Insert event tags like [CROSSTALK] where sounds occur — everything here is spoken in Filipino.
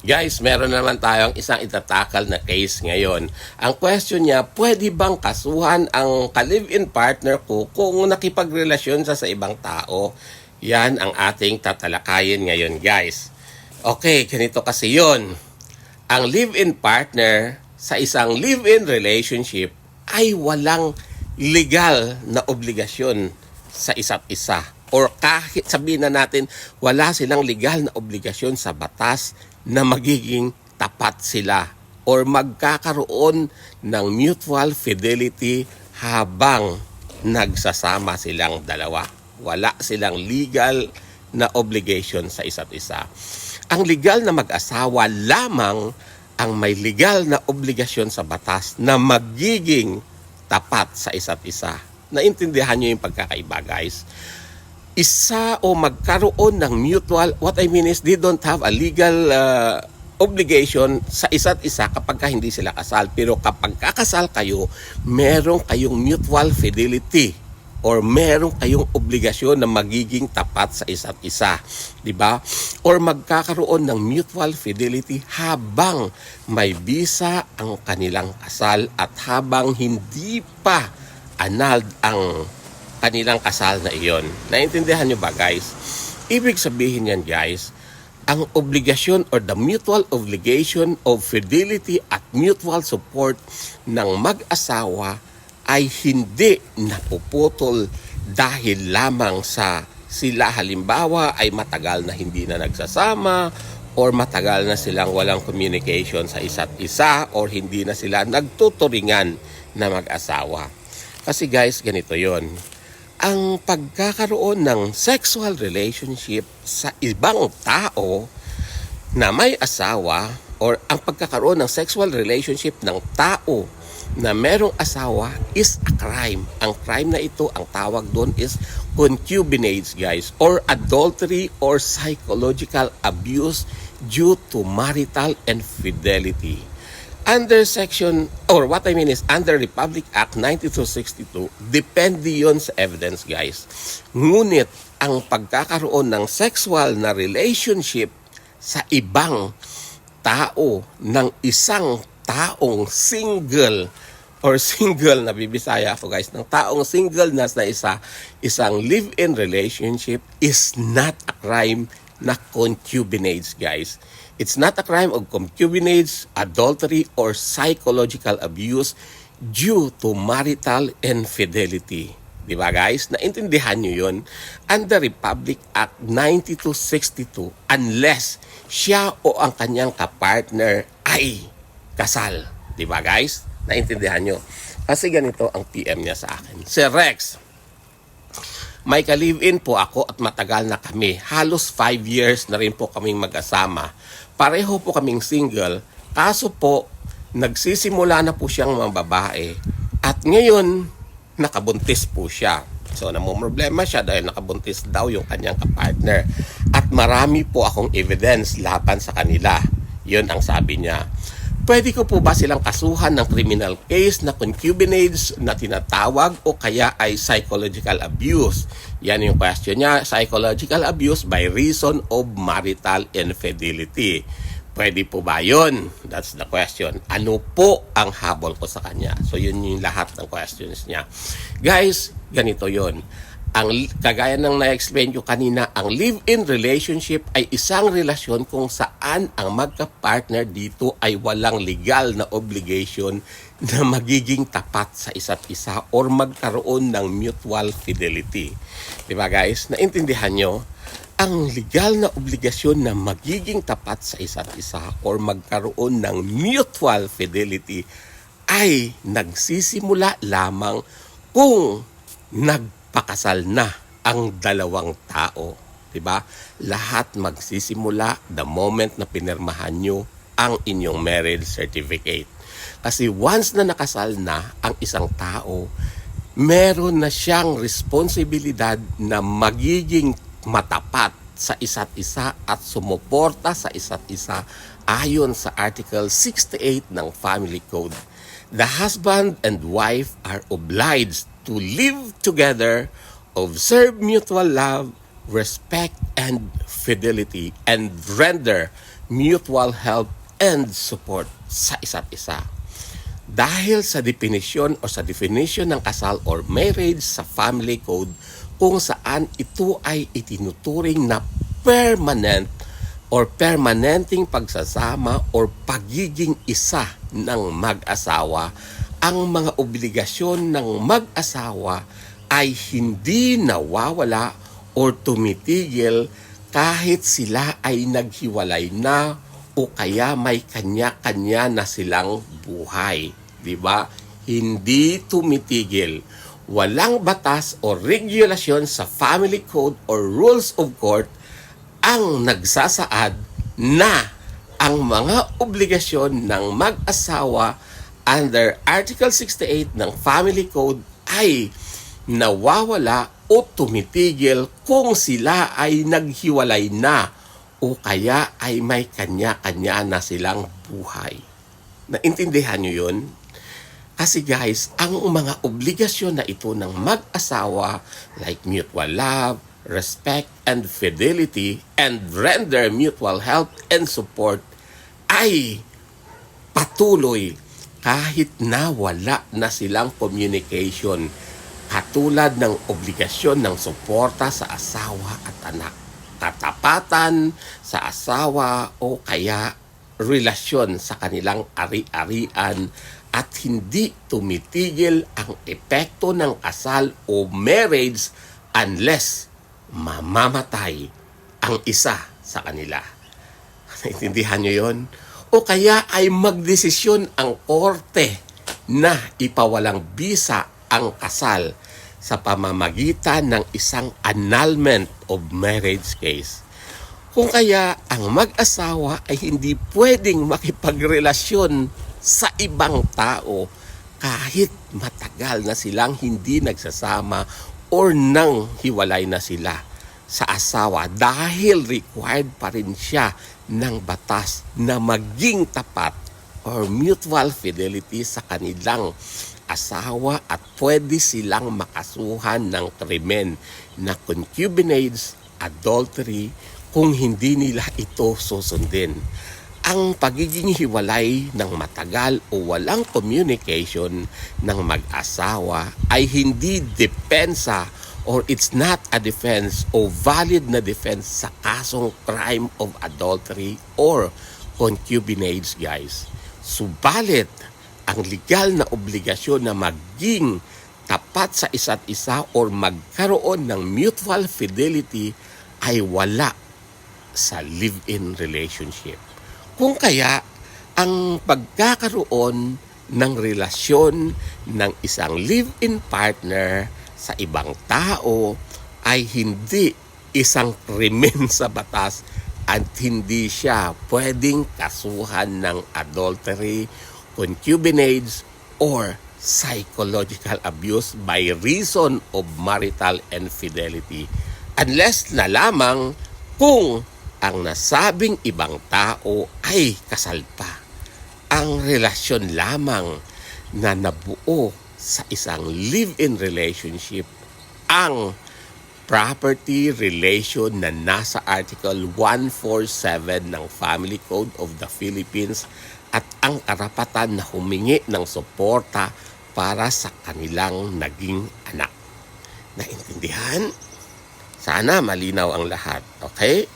Guys, meron naman tayong isang itatakal na case ngayon. Ang question niya, pwede bang kasuhan ang ka-live-in partner ko kung nakipagrelasyon sa sa ibang tao? Yan ang ating tatalakayin ngayon, guys. Okay, ganito kasi yon. Ang live-in partner sa isang live-in relationship ay walang legal na obligasyon sa isa't isa. Or kahit sabihin na natin, wala silang legal na obligasyon sa batas na magiging tapat sila or magkakaroon ng mutual fidelity habang nagsasama silang dalawa. Wala silang legal na obligation sa isa't isa. Ang legal na mag-asawa lamang ang may legal na obligasyon sa batas na magiging tapat sa isa't isa. Naintindihan nyo yung pagkakaiba, guys? Isa o magkaroon ng mutual, what I mean is they don't have a legal uh, obligation sa isa't isa kapag ka hindi sila kasal. Pero kapag kakasal kayo, meron kayong mutual fidelity or meron kayong obligasyon na magiging tapat sa isa't isa. Di ba? Or magkakaroon ng mutual fidelity habang may bisa ang kanilang kasal at habang hindi pa annulled ang kanilang kasal na iyon. Naintindihan nyo ba guys? Ibig sabihin yan guys, ang obligasyon or the mutual obligation of fidelity at mutual support ng mag-asawa ay hindi napuputol dahil lamang sa sila halimbawa ay matagal na hindi na nagsasama or matagal na silang walang communication sa isa't isa or hindi na sila nagtuturingan na mag-asawa. Kasi guys, ganito yon ang pagkakaroon ng sexual relationship sa ibang tao na may asawa or ang pagkakaroon ng sexual relationship ng tao na merong asawa is a crime. Ang crime na ito, ang tawag doon is concubinage guys or adultery or psychological abuse due to marital infidelity under section or what I mean is under Republic Act 9262 depende yon sa evidence guys. Ngunit ang pagkakaroon ng sexual na relationship sa ibang tao ng isang taong single or [LAUGHS] single na bibisaya ako guys ng taong single na sa isa isang live-in relationship is not a crime na concubinage guys It's not a crime of concubinage, adultery, or psychological abuse due to marital infidelity. Di ba guys? Naintindihan nyo yun? Under Republic Act 9262, unless siya o ang kanyang kapartner ay kasal. Di ba guys? Naintindihan nyo? Kasi ganito ang PM niya sa akin. Sir Rex, may ka-live-in po ako at matagal na kami. Halos 5 years na rin po kaming mag-asama. Pareho po kaming single. Kaso po, nagsisimula na po siyang mga babae. At ngayon, nakabuntis po siya. So, problema siya dahil nakabuntis daw yung kanyang kapartner. At marami po akong evidence laban sa kanila. Yun ang sabi niya. Pwede ko po ba silang kasuhan ng criminal case na concubinage na tinatawag o kaya ay psychological abuse? Yan yung question niya, psychological abuse by reason of marital infidelity. Pwede po ba yun? That's the question. Ano po ang habol ko sa kanya? So yun yung lahat ng questions niya. Guys, ganito yon ang kagaya ng na-explain ko kanina, ang live-in relationship ay isang relasyon kung saan ang magka-partner dito ay walang legal na obligation na magiging tapat sa isa't isa or magkaroon ng mutual fidelity. Di ba guys? Naintindihan nyo? Ang legal na obligasyon na magiging tapat sa isa't isa or magkaroon ng mutual fidelity ay nagsisimula lamang kung nag pakasal na ang dalawang tao. 'Di ba? Lahat magsisimula the moment na pinirmahan nyo ang inyong marriage certificate. Kasi once na nakasal na ang isang tao, meron na siyang responsibilidad na magiging matapat sa isa't isa at sumuporta sa isa't isa ayon sa Article 68 ng Family Code. The husband and wife are obliged to live together, observe mutual love, respect, and fidelity, and render mutual help and support sa isa't isa. Dahil sa definition o sa definition ng kasal or marriage sa family code kung saan ito ay itinuturing na permanent or permanenting pagsasama or pagiging isa ng mag-asawa, ang mga obligasyon ng mag-asawa ay hindi nawawala or tumitigil kahit sila ay naghiwalay na o kaya may kanya-kanya na silang buhay. 'Di ba? Hindi tumitigil. Walang batas o regulasyon sa family code or rules of court ang nagsasaad na ang mga obligasyon ng mag-asawa under Article 68 ng Family Code ay nawawala o tumitigil kung sila ay naghiwalay na o kaya ay may kanya-kanya na silang buhay. Naintindihan nyo yun? Kasi guys, ang mga obligasyon na ito ng mag-asawa like mutual love, respect, and fidelity, and render mutual help and support ay patuloy. Kahit na wala na silang communication katulad ng obligasyon ng suporta sa asawa at anak, katapatan sa asawa o kaya relasyon sa kanilang ari-arian at hindi tumitigil ang epekto ng kasal o marriage unless mamamatay ang isa sa kanila. [LAUGHS] Naintindihan nyo yon? O kaya ay magdesisyon ang korte na ipawalang bisa ang kasal sa pamamagitan ng isang annulment of marriage case. Kung kaya ang mag-asawa ay hindi pwedeng makipagrelasyon sa ibang tao kahit matagal na silang hindi nagsasama or nang hiwalay na sila sa asawa dahil required pa rin siya ng batas na maging tapat or mutual fidelity sa kanilang asawa at pwede silang makasuhan ng krimen na concubinage, adultery, kung hindi nila ito susundin. Ang pagiging hiwalay ng matagal o walang communication ng mag-asawa ay hindi depensa or it's not a defense o valid na defense sa kasong crime of adultery or concubinage, guys. Subalit, ang legal na obligasyon na maging tapat sa isa't isa or magkaroon ng mutual fidelity ay wala sa live-in relationship. Kung kaya, ang pagkakaroon ng relasyon ng isang live-in partner sa ibang tao ay hindi isang krimen sa batas at hindi siya pwedeng kasuhan ng adultery, concubinage, or psychological abuse by reason of marital infidelity. Unless na lamang kung ang nasabing ibang tao ay kasal pa. Ang relasyon lamang na nabuo sa isang live-in relationship ang property relation na nasa Article 147 ng Family Code of the Philippines at ang karapatan na humingi ng suporta para sa kanilang naging anak. Naintindihan? Sana malinaw ang lahat, okay?